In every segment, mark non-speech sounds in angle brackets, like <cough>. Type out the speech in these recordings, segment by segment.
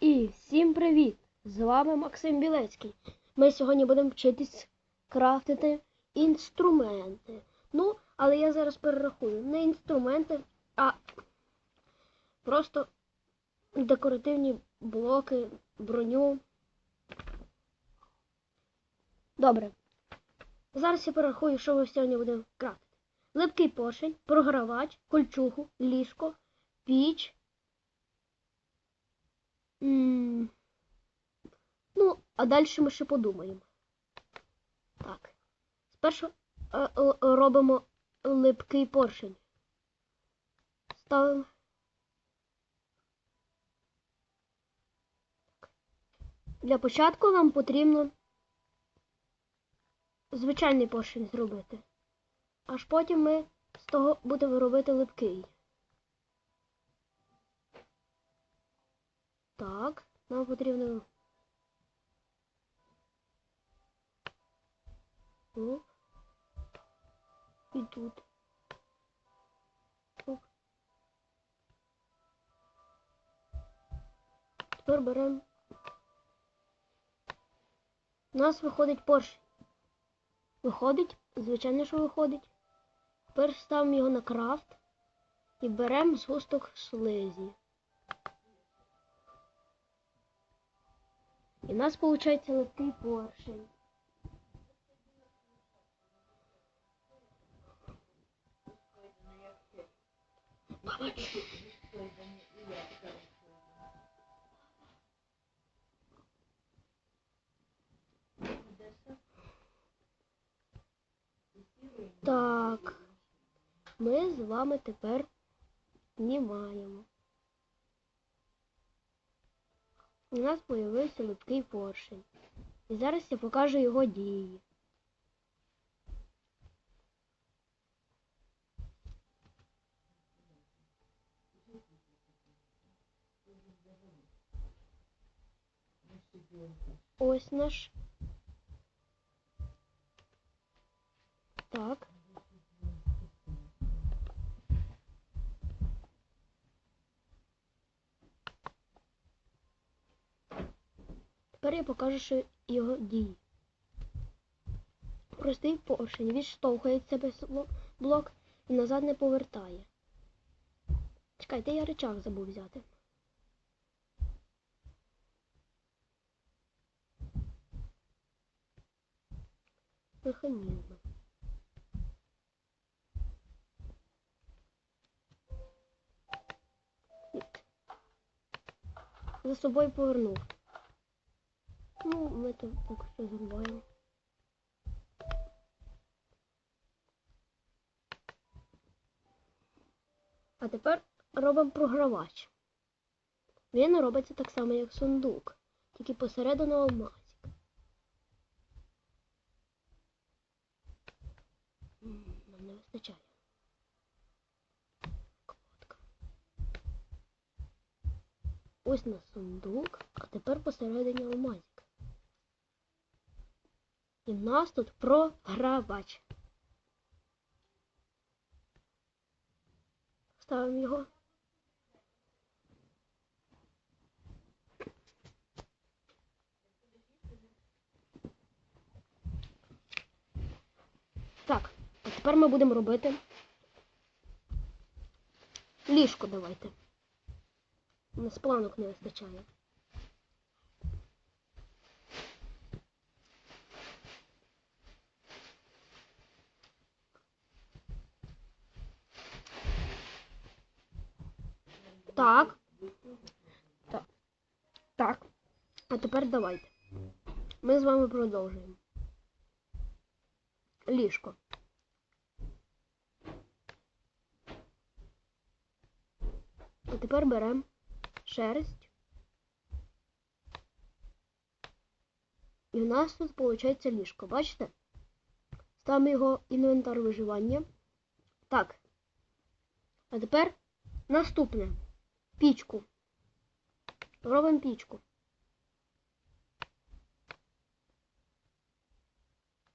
І всім привіт! З вами Максим Білецький. Ми сьогодні будемо вчитись крафтити інструменти. Ну, але я зараз перерахую. Не інструменти, а просто декоративні блоки, броню. Добре. Зараз я перерахую, що ми сьогодні будемо крафтити. Липкий поршень, програвач, кольчугу, ліжко, піч. Ну, а далі ми ще подумаємо. Так. Спершу е, робимо липкий поршень. Ставимо. Для початку нам потрібно звичайний поршень зробити. Аж потім ми з того будемо робити липкий. Так, нам потрібно. Оп. І тут. Оп. Тепер беремо. У нас виходить поршень. Виходить, звичайно, що виходить. Тепер ставимо його на крафт і беремо згусток слизі. І у нас виходить легкий поршень. Так, ми з вами тепер знімаємо. У нас з'явився липкий поршень. І зараз я покажу його дії. Ось наш. Так. Тепер я покажу, що його дії. Простий поршень відштовхує від себе блок і назад не повертає. Чекайте, я речах забув взяти. Механізм. За собою повернув. Ну, ми тут поки що зрубаємо. А тепер робимо програвач. Він робиться так само, як сундук, тільки посередину алмазик. Нам не вистачає. Кнопка. Ось на сундук, а тепер посередині алмазик. І в нас тут програвач. Ставимо його. Так, а тепер ми будемо робити ліжко давайте. У нас планок не вистачає. Так. Так. Так. А тепер давайте. Ми з вами продовжуємо. Ліжко. А тепер беремо шерсть. І в нас тут виходить ліжко, бачите? Ставимо його інвентар виживання. Так. А тепер наступне. Пічку. Робимо пічку.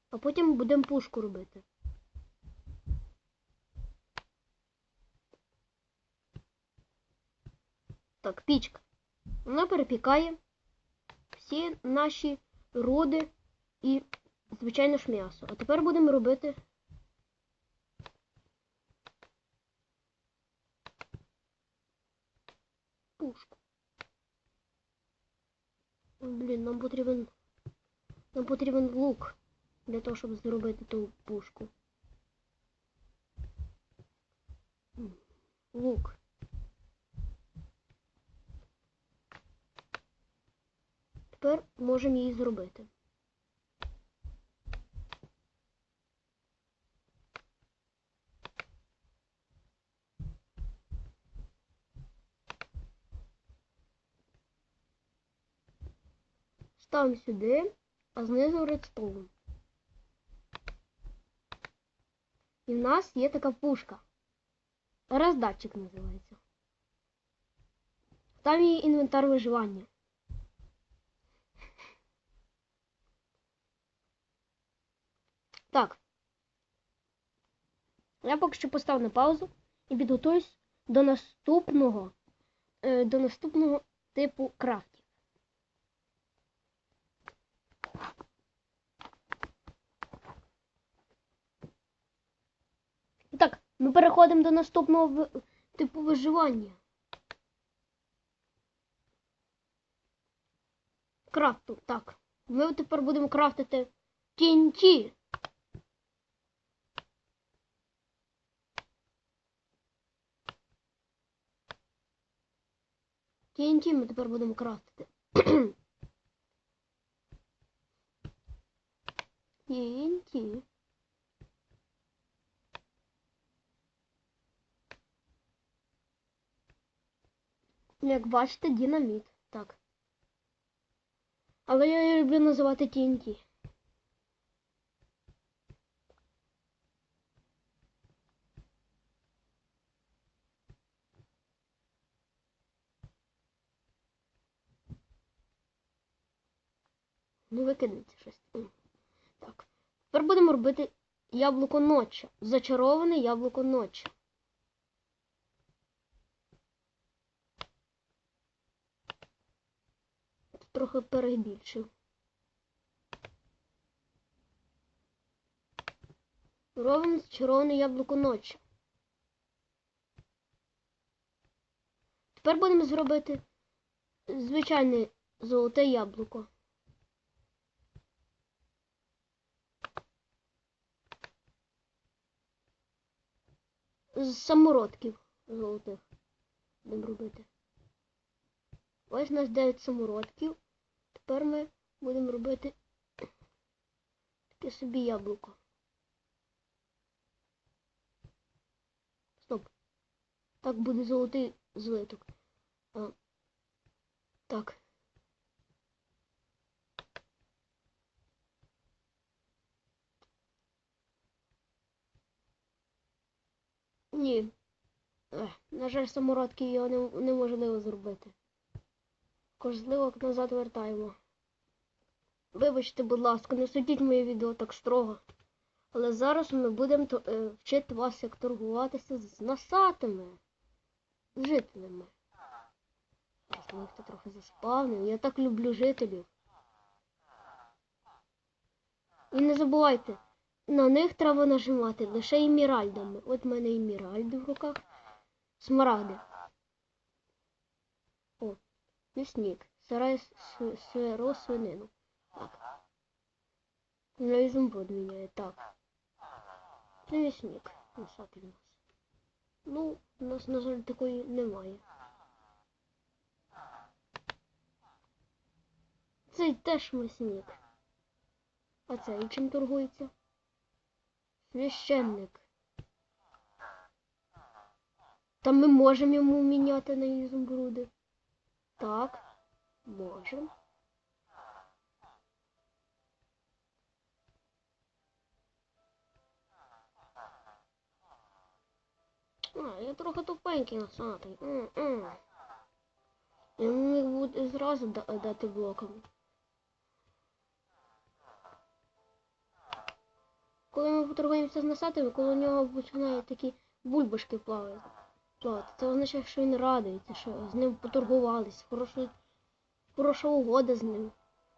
А потім будемо пушку робити. Так, пічка. Вона перепікає всі наші руди і, звичайно ж, м'ясо. А тепер будемо робити. Пушку. Блін, нам потрібен. Нам потрібен лук для того, щоб зробити ту пушку. Лук. Тепер можемо її зробити. Ставимо сюди, а знизу редстоун. І в нас є така пушка. Роздатчик називається. Там є інвентар виживання. <laughs> Так. Я поки що поставлю на паузу і підготуюсь до наступного, е, до наступного типу крафтів. І так, ми переходимо до наступного типу виживання. Крафту, так. Ми тепер будемо крафтити TNT. TNT ми тепер будемо крафтити. <clears throat> TNT. Як бачите, динаміт. Так. Але я її люблю називати TNT. Не викидається щось. Так. Тепер будемо робити яблуко ночі. Зачароване яблуко ночі. Трохи перебільшив. Робимо зачароване яблуко ночі. Тепер будемо зробити звичайне золоте яблуко. З самородків золотих будемо робити. Ось у нас 9 самородків. Тепер ми будемо робити таке собі яблуко. Стоп. Так буде золотий злиток. А, так. Ні. На жаль, самородки його не, неможливо зробити. Кожливок назад вертаємо. Вибачте, будь ласка, не судіть моє відео так строго. Але зараз ми будемо е, вчити вас, як торгуватися з насатими жителями. Ми їх трохи заспавнив. Я так люблю жителів. І не забувайте, на них треба нажимати лише іміральдами. От в мене іміральди в руках. Смарагди. О, лісник. Сарай сиро свинину. Так. На ізумбруд міняє. Так. Лісник. Носатий у нас. Ну, у нас, на жаль, такої немає. Цей теж лісник. А цей чим торгується? Священник. Та ми можемо йому міняти на ізумбруди. Так, можемо. А, я трохи тупенький носатий. М-м. Я міг бути зразу да- дати блоками. Коли ми поторгуємося з носатими, коли у нього починають такі бульбашки плавати, плавати, це означає, що він радується, що з ним поторгувались. Хороша, хороша угода з ним.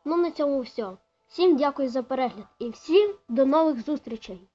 Ну на цьому все. Всім дякую за перегляд і всім до нових зустрічей!